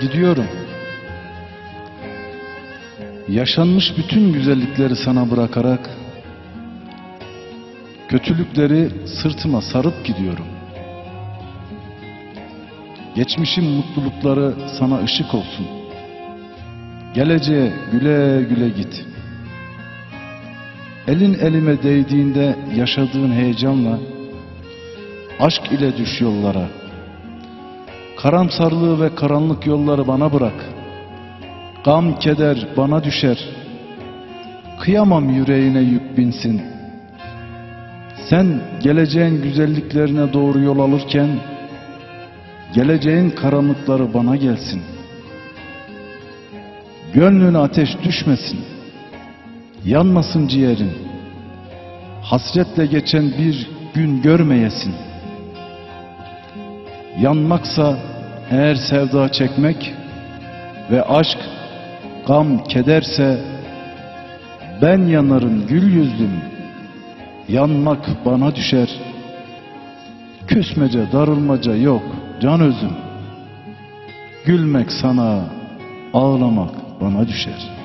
Gidiyorum. Yaşanmış bütün güzellikleri sana bırakarak kötülükleri sırtıma sarıp gidiyorum. Geçmişin mutlulukları sana ışık olsun. Geleceğe güle güle git. Elin elime değdiğinde yaşadığın heyecanla aşk ile düş yollara. Karamsarlığı ve karanlık yolları bana bırak. Gam keder bana düşer. Kıyamam yüreğine yük binsin. Sen geleceğin güzelliklerine doğru yol alırken geleceğin karanlıkları bana gelsin. Gönlüne ateş düşmesin. Yanmasın ciğerin. Hasretle geçen bir gün görmeyesin. Yanmaksa eğer sevda çekmek ve aşk gam kederse ben yanarım gül yüzlüm. Yanmak bana düşer. Küsmece darılmaca yok can özüm. Gülmek sana ağlamak bana düşer.